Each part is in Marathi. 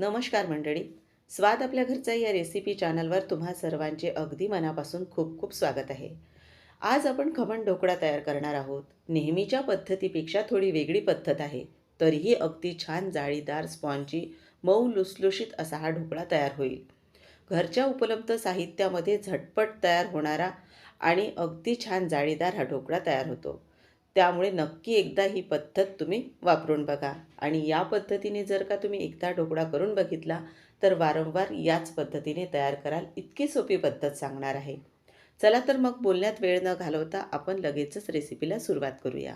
नमस्कार मंडळी. स्वाद आपल्या घरचा या रेसिपी चॅनलवर तुम्हा सर्वांचे अगदी मनापासून खूप खूप स्वागत आहे. आज आपण खमण ढोकळा तयार करणार आहोत. नेहमीच्या पद्धतीपेक्षा थोडी वेगळी पद्धत आहे. तरीही अगदी छान जाळीदार स्पॉन्जी मऊ लुसलुशीत असा हा ढोकळा तयार होईल. घरच्या उपलब्ध साहित्यामध्ये झटपट तयार होणारा आणि अगदी छान जाळीदार हा ढोकळा तयार होतो. त्यामुळे नक्की एकदा ही पद्धत तुम्ही वापरून बघा. आणि या पद्धतीने जर का तुम्ही एकदा ढोकळा करून बघितला तर वारंवार याच पद्धतीने तयार कराल. इतकी सोपी पद्धत सांगणार आहे. चला तर मग बोलण्यात वेळ न घालवता आपण लगेचच रेसिपीला सुरुवात करूया.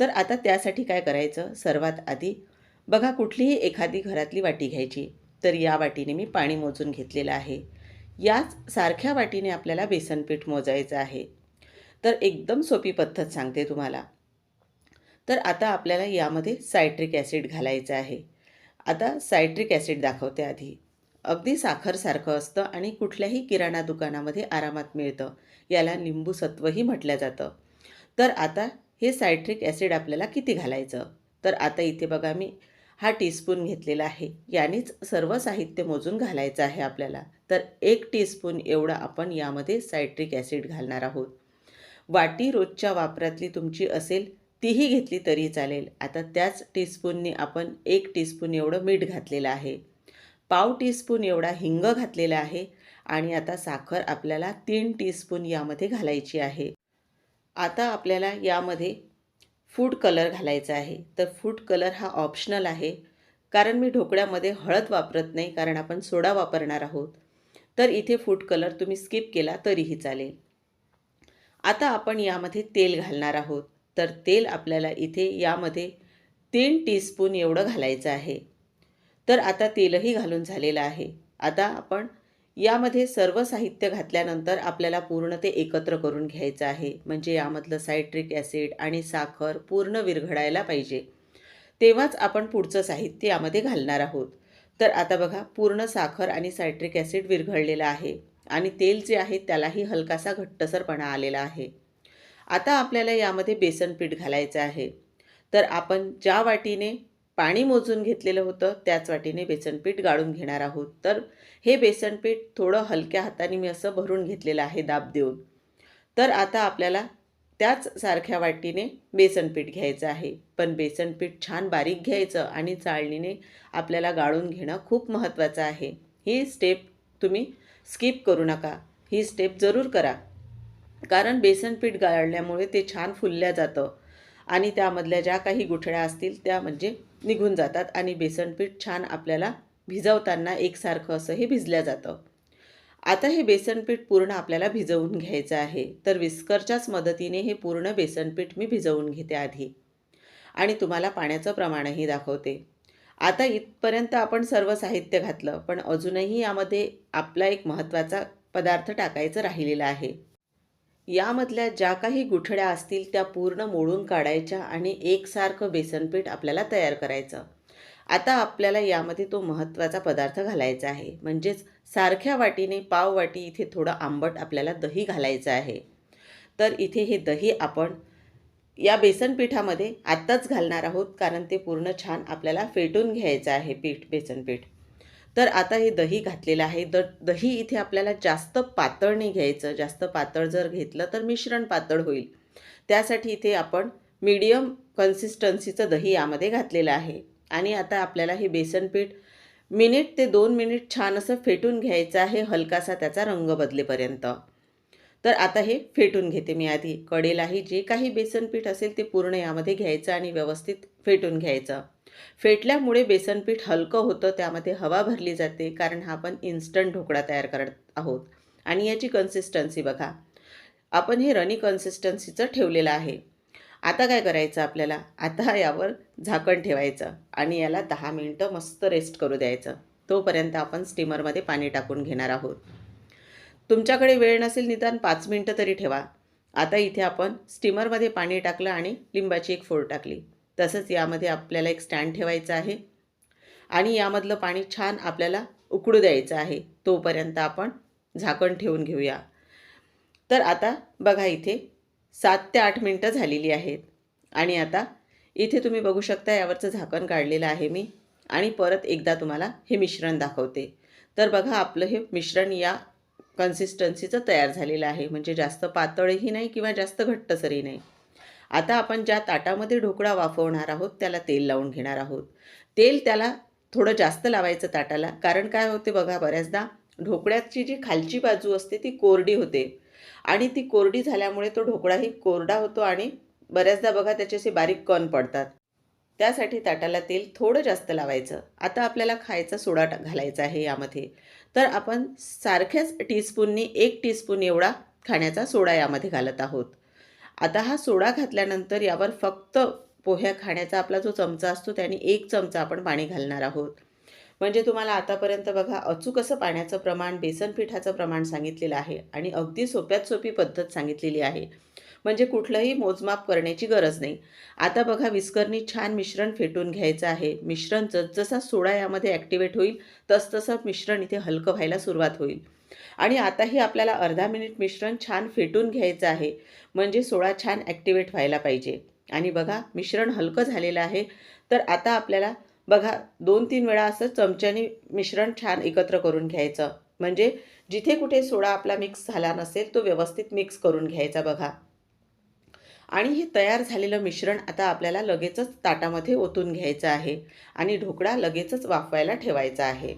तर आता त्यासाठी काय करायचं? सर्वात आधी बघा कुठलीही एखादी घरातली वाटी घ्यायची. तर या वाटीने मी पाणी मोजून घेतलेलं आहे. याच सारख्या वाटीने आपल्याला बेसनपीठ मोजायचं आहे. तर एकदम सोपी पद्धत सांगते तुम्हाला. तर आता आपल्याला यामध्ये सायट्रिक ॲसिड घालायचं आहे. आता सायट्रिक ॲसिड दाखवते आधी. अगदी साखरसारखं असतं आणि कुठल्याही किराणा दुकानामध्ये आरामात मिळतं. याला निंबूसत्वही म्हटलं जातं. तर आता हे सायट्रिक ॲसिड आपल्याला किती घालायचं? तर आता इथे बघा मी हा टीस्पून घेतलेला आहे. यानेच सर्व साहित्य मोजून घालायचं आहे आपल्याला. तर एक टीस्पून एवढं आपण यामध्ये सायट्रिक ॲसिड घालणार आहोत. वाटी रोजच्या वापरातली तुमची असेल तीही घेतली तरी चालेल. आता त्याच टीस्पूनने आपण एक टीस्पून एवढं मीठ घातलेलं आहे. पाव टीस्पून एवढा हिंग घातलेला आहे आणि आता साखर आपल्याला तीन टीस्पून यामध्ये घालायची आहे. आता आपल्याला यामध्ये फूड कलर घालायचा आहे. तर फूड कलर हा ऑप्शनल आहे. कारण मी ढोकळ्यामध्ये हळद वापरत नाही कारण आपण सोडा वापरणार आहोत. तर इथे फूड कलर तुम्ही स्किप केला तरीही चालेल. आता आपण यामध्ये तेल घालणार आहोत. तर तेल आपल्याला इथे यामध्ये तीन टीस्पून एवढं घालायचं आहे. तर आता तेलही घालून झालेलं आहे. आता आपण यामध्ये सर्व साहित्य घातल्यानंतर आपल्याला पूर्ण ते एकत्र करून घ्यायचं आहे. म्हणजे यामधलं सायट्रिक ॲसिड आणि साखर पूर्ण विरघडायला पाहिजे. तेव्हाच आपण पुढचं साहित्य यामध्ये घालणार आहोत. तर आता बघा पूर्ण साखर आणि सायट्रिक ॲसिड विरघळलेलं आहे. आणि तेल जे आहे त्यालाही हलकासा घट्टसरपणा आलेला आहे. आता आपल्याला यामध्ये बेसन पीठ घालायचं आहे. तर आपण ज्या वाटीने पाणी मोजून घेतलेलं होतं त्याच वाटीने बेसनपीठ गाळून घेणार आहोत. तर हे बेसनपीठ थोडं हलक्या हाताने मी असं भरून घेतलेलं आहे दाब देऊन. तर आता आपल्याला त्याच सारख्या वाटीने बेसनपीठ घ्यायचं आहे. पण बेसनपीठ छान बारीक घ्यायचं आणि चाळणीने आपल्याला गाळून घेणं खूप महत्त्वाचं आहे. ही स्टेप तुम्ही स्किप करू नका. ही स्टेप जरूर करा. कारण बेसनपीठ गाळल्यामुळे ते छान फुलल्या जातं. आणि त्यामधल्या ज्या काही गुठळ्या असतील त्या म्हणजे निघून जातात आणि बेसनपीठ छान आपल्याला भिजवताना एकसारखं असं हे भिजल्या जातं. आता हे बेसनपीठ पूर्ण आपल्याला भिजवून घ्यायचं आहे. तर विस्करच्याच मदतीने हे पूर्ण बेसनपीठ मी भिजवून घेते आधी. आणि तुम्हाला पाण्याचं प्रमाणही दाखवते. आता इथपर्यंत आपण सर्व साहित्य घातलं पण अजूनही यामध्ये आपला एक महत्त्वाचा पदार्थ टाकायचं राहिलेला आहे. यामधल्या ज्या काही गुठळ्या असतील त्या पूर्ण मोडून काढायच्या आणि एकसारखं बेसनपीठ आपल्याला तयार करायचं. आता आपल्याला यामध्ये तो महत्त्वाचा पदार्थ घालायचा आहे. म्हणजेच सारख्या वाटीने पाव वाटी इथे थोडं आंबट आपल्याला दही घालायचं आहे. तर इथे हे दही आपण या बेसन पिठामध्ये आत्ताच घालणार आहोत कारण ते पूर्ण छान आपल्याला फेटून घ्यायचं आहे पीठ बेसनपीठ. तर आता हे दही घातलेलं आहे. द दही इथे आपल्याला जास्त पातळ नाही घ्यायचं. जास्त पातळ जर घेतलं तर मिश्रण पातळ होईल. त्यासाठी इथे आपण मीडियम कन्सिस्टन्सीचं दही यामध्ये घातलेलं आहे. आणि आता आपल्याला हे बेसनपीठ मिनिट ते दोन मिनिट छान असं फेटून घ्यायचं आहे. हलकासा त्याचा रंग बदलेपर्यंत. तर आता हे फेटून घेते मी आधी. कडेलाही जे काही बेसनपीठ असेल ते पूर्ण यामध्ये घ्यायचं आणि व्यवस्थित फेटून घ्यायचं. फेटल्यामुळे बेसनपीठ हलकं होतं त्यामध्ये हवा भरली जाते कारण हा आपण इन्स्टंट ढोकळा तयार करत आहोत. आणि याची कन्सिस्टन्सी बघा. आपण हे रनी कन्सिस्टन्सीचं ठेवलेलं आहे. आता काय करायचं आपल्याला? आता यावर झाकण ठेवायचं आणि याला दहा मिनटं मस्त रेस्ट करू द्यायचं. तोपर्यंत आपण स्टीमरमध्ये पाणी टाकून घेणार आहोत. तुमच्याकडे वेळ नसेल निदान पाच मिनटं तरी ठेवा. आता इथे आपण स्टीमरमध्ये पाणी टाकलं आणि लिंबाची एक फोड टाकली. तसंच यामध्ये आपल्याला एक स्टँड ठेवायचं आहे. आणि यामधलं पाणी छान आपल्याला उकडू द्यायचं आहे. तोपर्यंत आपण झाकण ठेवून घेऊया. तर आता बघा इथे सात ते आठ मिनटं झालेली आहेत. आणि आता इथे तुम्ही बघू शकता यावरचं झाकण काढलेलं आहे मी. आणि परत एकदा तुम्हाला हे मिश्रण दाखवते. तर बघा आपलं हे मिश्रण या कन्सिस्टन्सीचं तयार झालेलं आहे. म्हणजे जास्त पातळही नाही किंवा जास्त घट्टसरही नाही. आता आपण ज्या ताटामध्ये ढोकळा वाफवणार आहोत त्याला तेल लावून घेणार आहोत. तेल त्याला थोडं जास्त लावायचं ताटाला. कारण काय होते बघा बऱ्याचदा ढोकळ्याची जी खालची बाजू असते ती कोरडी होते. आणि ती कोरडी झाल्यामुळे तो ढोकळाही कोरडा होतो आणि बऱ्याचदा बघा त्याचे असे बारीक कण पडतात. त्यासाठी ताटाला तेल थोडं जास्त लावायचं. आता आपल्याला खायचा सोडा घालायचा आहे यामध्ये. तर आपण सारख्याच टीस्पूननी एक टीस्पून एवढा खाण्याचा सोडा यामध्ये घालत आहोत. आता हा सोडा घातल्यानंतर यावर फक्त पोह्या खाण्याचा आपला जो चमचा असतो त्याने एक चमचा आपण पाणी घालणार आहोत. म्हणजे तुम्हाला आतापर्यंत बघा अचूक असं पाण्याचं प्रमाण बेसन पिठाचं प्रमाण सांगितलेलं आहे आणि अगदी सोप्यात सोपी पद्धत सांगितलेली आहे. म्हणजे कुठलंही मोजमाप करण्याची गरज नाही. आता बघा विस्करनी छान मिश्रण फेटून घ्यायचं आहे. मिश्रण जसजसा सोडा यामध्ये ॲक्टिवेट होईल तसतसं मिश्रण इथे हलकं व्हायला सुरुवात होईल. आणि आताही आपल्याला अर्धा मिनिट मिश्रण छान फेटून घ्यायचं आहे म्हणजे सोडा छान ॲक्टिवेट व्हायला पाहिजे. आणि बघा मिश्रण हलकं झालेलं आहे तर आता आपल्याला बघा दोन तीन वेळा असं चमच्याने मिश्रण छान एकत्र करून घ्यायचं. म्हणजे जिथे कुठे सोडा आपला मिक्स झाला नसेल तो व्यवस्थित मिक्स करून घ्यायचा बघा. आणि हे तयार झालेलं मिश्रण आता आपल्याला लगेचच ताटामध्ये ओतून घ्यायचं आहे आणि ढोकळा लगेचच वाफवायला ठेवायचा आहे.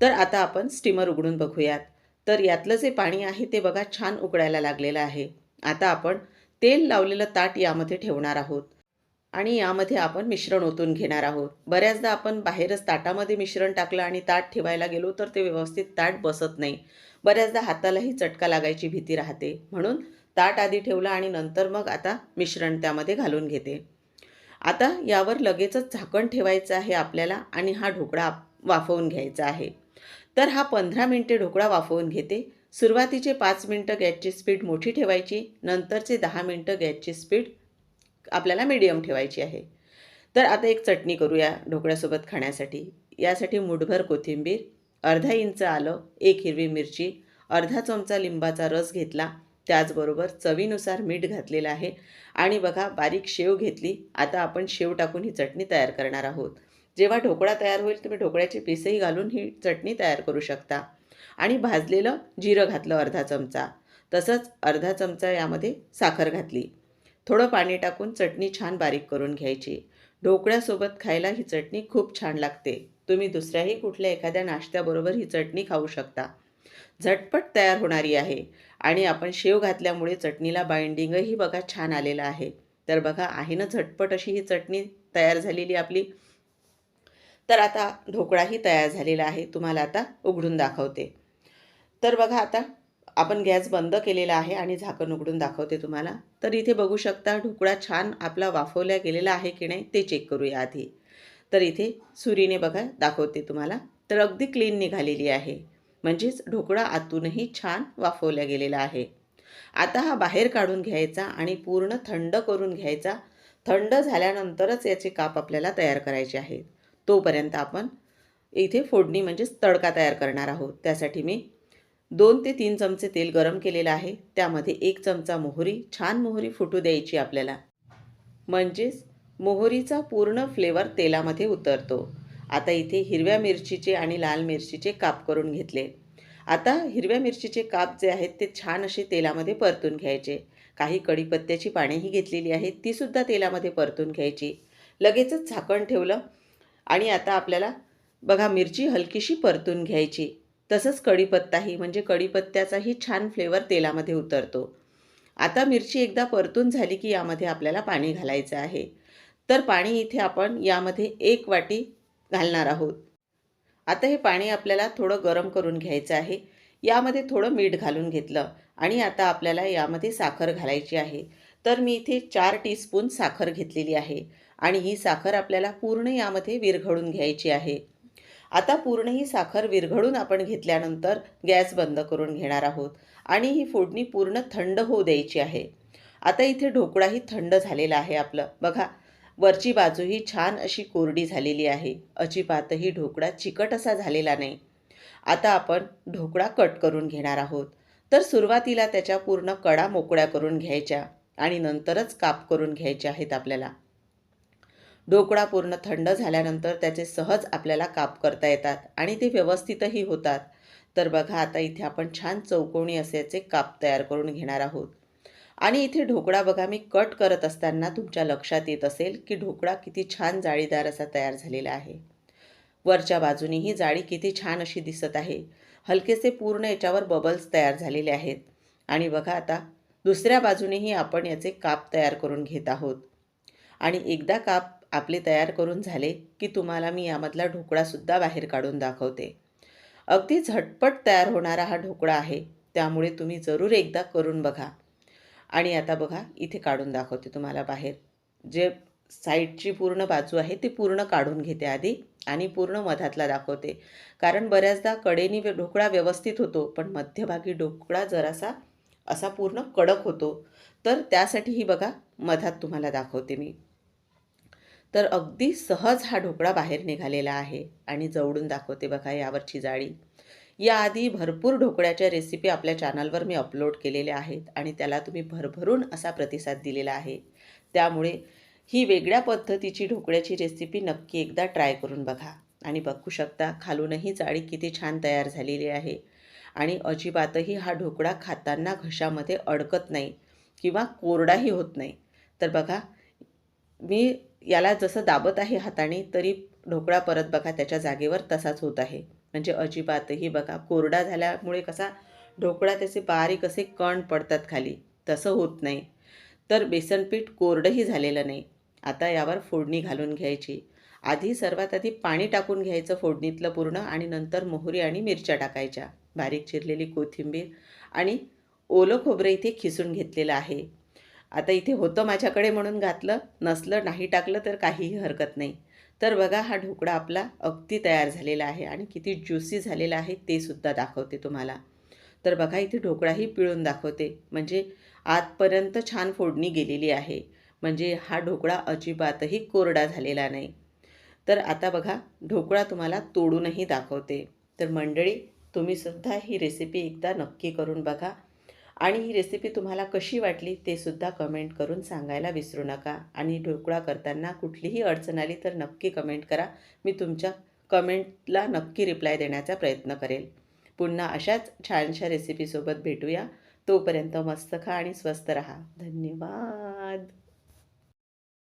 तर आता आपण स्टीमर उघडून बघूयात. तर यातलं जे पाणी आहे ते बघा छान उकडायला लागलेलं आहे. आता आपण तेल लावलेलं ताट यामध्ये ठेवणार आहोत. आणि यामध्ये आपण मिश्रण ओतून घेणार आहोत. बऱ्याचदा आपण बाहेरच ताटामध्ये मिश्रण टाकलं आणि ताट ठेवायला गेलो तर ते व्यवस्थित ताट बसत नाही. बऱ्याचदा हातालाही चटका लागायची भीती राहते. म्हणून ताट आधी ठेवलं आणि नंतर मग आता मिश्रण त्यामध्ये घालून घेते. आता यावर लगेचच झाकण ठेवायचं आहे आपल्याला आणि हा ढोकळा वाफवून घ्यायचा आहे. तर हा पंधरा मिनटे ढोकळा वाफवून घेते. सुरुवातीचे पाच मिनटं गॅसची स्पीड मोठी ठेवायची नंतरचे दहा मिनटं गॅसची स्पीड आपल्याला मिडियम ठेवायची आहे. तर आता एक चटणी करूया ढोकळ्यासोबत खाण्यासाठी. यासाठी मुठभर कोथिंबीर अर्धा इंच आलं एक हिरवी मिरची अर्धा चमचा लिंबाचा रस घेतला त्याचबरोबर चवीनुसार मीठ घातलेलं आहे. आणि बघा बारीक शेव घेतली. आता आपण शेव टाकून ही चटणी तयार करणार आहोत. जेव्हा ढोकळा तयार होईल तुम्ही ढोकळ्याचे पीसही घालून ही चटणी तयार करू शकता. आणि भाजलेलं जिरं घातलं अर्धा चमचा. तसंच अर्धा चमचा यामध्ये साखर घातली. थोडं पाणी टाकून चटणी छान बारीक करून घ्यायची. ढोकळ्यासोबत खायला ही चटणी खूप छान लागते. तुम्ही दुसऱ्याही कुठल्या एखाद्या नाश्त्याबरोबर ही चटणी खाऊ शकता. झटपट तयार होणारी आहे. आणि आपण शेव घातल्यामुळे चटणीला बाइंडिंगही बघा छान आलेलं आहे. तर बघा आहे ना झटपट अशी ही चटणी तयार झालेली आपली. तर आता ढोकळाही तयार झालेला आहे. तुम्हाला आता उघडून दाखवते. तर बघा आता आपण गॅस बंद केलेला आहे आणि झाकण उघडून दाखवते तुम्हाला. तर इथे बघू शकता ढोकळा छान आपला वाफवल्या गेलेला आहे की नाही ते चेक करूया आधी. तर इथे सुरीने बघा दाखवते तुम्हाला. तर अगदी क्लीन निघालेली आहे. म्हणजेच ढोकळा आतूनही छान वाफवल्या गेलेला आहे. आता हा बाहेर काढून घ्यायचा आणि पूर्ण थंड करून घ्यायचा. थंड झाल्यानंतरच याचे काप आपल्याला तयार करायचे आहेत. तोपर्यंत आपण इथे फोडणी म्हणजेच तडका तयार करणार आहोत. त्यासाठी मी दोन ते तीन चमचे तेल गरम केलेलं आहे. त्यामध्ये एक चमचा मोहरी छान मोहरी फुटू द्यायची आपल्याला. म्हणजेच मोहरीचा पूर्ण फ्लेवर तेलामध्ये उतरतो. आता इथे हिरव्या मिरचीचे आणि लाल मिरचीचे काप करून घेतले. आता हिरव्या मिरचीचे काप जे आहेत ते छान असे तेलामध्ये परतून घ्यायचे. काही कढीपत्त्याची पानेही घेतलेली आहेत तीसुद्धा तेलामध्ये परतून घ्यायची. लगेचच झाकण ठेवलं आणि आता आपल्याला बघा मिरची हलकीशी परतून घ्यायची. तसंच कढीपत्ताही म्हणजे कढीपत्त्याचाही छान फ्लेवर तेलामध्ये उतरतो. आता मिरची एकदा परतून झाली की यामध्ये आपल्याला पाणी घालायचं आहे. तर पाणी इथे आपण यामध्ये एक वाटी घालणार आहोत. आता हे पाणी आपल्याला थोडं गरम करून घ्यायचं आहे. यामध्ये थोडं मीठ घालून घेतलं आणि आता आपल्याला यामध्ये साखर घालायची आहे. तर मी इथे चार टीस्पून साखर घेतलेली आहे आणि ही साखर आपल्याला पूर्ण यामध्ये विरघळून घ्यायची आहे. आता पूर्ण ही साखर विरघळून आपण घेतल्यानंतर गॅस बंद करून घेणार आहोत आणि ही फोडणी पूर्ण थंड होऊ द्यायची आहे. आता इथे ढोकळाही थंड झालेला आहे आपलं. बघा वरची बाजूही छान अशी कोरडी झालेली आहे. अजिबातही ढोकळा चिकट असा झालेला नाही. आता आपण ढोकळा कट करून घेणार आहोत. तर सुरुवातीला त्याच्या पूर्ण कडा मोकळ्या करून घ्यायच्या आणि नंतरच काप करून घ्यायचे आहेत आपल्याला. ढोकळा पूर्ण थंड झाल्यानंतर त्याचे सहज आपल्याला काप करता येतात आणि ते व्यवस्थितही होतात. तर बघा आता इथे आपण छान चौकोनी असायचे काप तयार करून घेणार आहोत. आणि इथे ढोकळा बघा मी कट करत असताना तुमच्या लक्षात येत असेल की ढोकळा किती छान जाळीदार असा तयार झालेला आहे. वरच्या बाजूनी ही जाळी किती छान अशी दिसत आहे. हलकेसे पूर्ण याच्यावर बबल्स तयार झालेले आहेत. आणि बघा आता दुसऱ्या बाजूनेही आपण याचे काप तयार करून घेत आहोत. आणि एकदा काप आपले तयार करून झाले की तुम्हाला मी यामधला ढोकळासुद्धा बाहेर काढून दाखवते. अगदी झटपट तयार होणारा हा ढोकळा आहे. त्यामुळे तुम्ही जरूर एकदा करून बघा. आणि आता बघा इथे काढून दाखवते तुम्हाला बाहेर. जे साईडची पूर्ण बाजू आहे ती पूर्ण काढून घेते आधी आणि पूर्ण मधातला दाखवते. कारण बऱ्याचदा कडेनी ढोकळा व्यवस्थित होतो पण मध्यभागी ढोकळा जरासा असा पूर्ण कडक होतो. तर त्यासाठी ही बघा मधात तुम्हाला दाखवते मी. तर अगदी सहज हा ढोकळा बाहेर निघालेला आहे आणि जवळून दाखवते बघा यावरची जाळी. याआधी भरपूर ढोकळ्याच्या रेसिपी आपल्या चॅनलवर मी अपलोड केलेल्या आहेत आणि त्याला तुम्ही भरभरून असा प्रतिसाद दिलेला आहे. त्यामुळे ही वेगळ्या पद्धतीची ढोकळ्याची रेसिपी नक्की एकदा ट्राय करून बघा. आणि बघू शकता खालूनही जाळी किती छान तयार झालेली आहे. आणि अजिबातही हा ढोकळा खाताना घशामध्ये अडकत नाही किंवा कोरडाही होत नाही. तर बघा मी याला जसं दाबत आहे हाताने तरी ढोकळा परत बघा त्याच्या जागेवर तसाच होत आहे. म्हणजे अजिबातही बघा कोरडा झाल्यामुळे कसा ढोकळा त्याचे बारीक असे कण पडतात खाली. तसं होत नाही. तर बेसनपीठ कोरडंही झालेलं नाही. आता यावर फोडणी घालून घ्यायची. आधी सर्वात आधी पाणी टाकून घ्यायचं फोडणीतलं पूर्ण आणि नंतर मोहरी आणि मिरच्या टाकायच्या. बारीक चिरलेली कोथिंबीर आणि ओलं खोबरं इथे खिसून घेतलेलं आहे. आता इथे होतं माझ्याकडे म्हणून घातलं नसलं नाही टाकलं तर काहीही हरकत नाही. तर बघा हा ढोकळा आपला अगदी तयार झालेला आहे आणि किती ज्युसी झालेला आहे ते सुद्धा दाखवते तुम्हाला. तर बघा इथे ढोकळाही पिळून दाखवते. म्हणजे आतपर्यंत छान फोडणी गेलेली आहे. म्हणजे हा ढोकळा अजिबातही कोरडा झालेला नाही. तर आता बघा ढोकळा तुम्हाला तोडूनही दाखवते. तर मंडळी तुम्ही सुद्धा ही रेसिपी एकदा नक्की करून बघा. आणि ही रेसिपी तुम्हाला कशी वाटली ते सुद्धा कमेंट करून सांगायला विसरू नका. आणि ढोकळा करताना कुठलीही अडचण आली तर नक्की कमेंट करा. मी तुमच्या कमेंटला नक्की रिप्लाय देण्याचा प्रयत्न करेल. पुन्हा अशाच छानशा रेसिपीसोबत भेटूया. तोपर्यंत मस्त खा आणि स्वस्त रहा. धन्यवाद.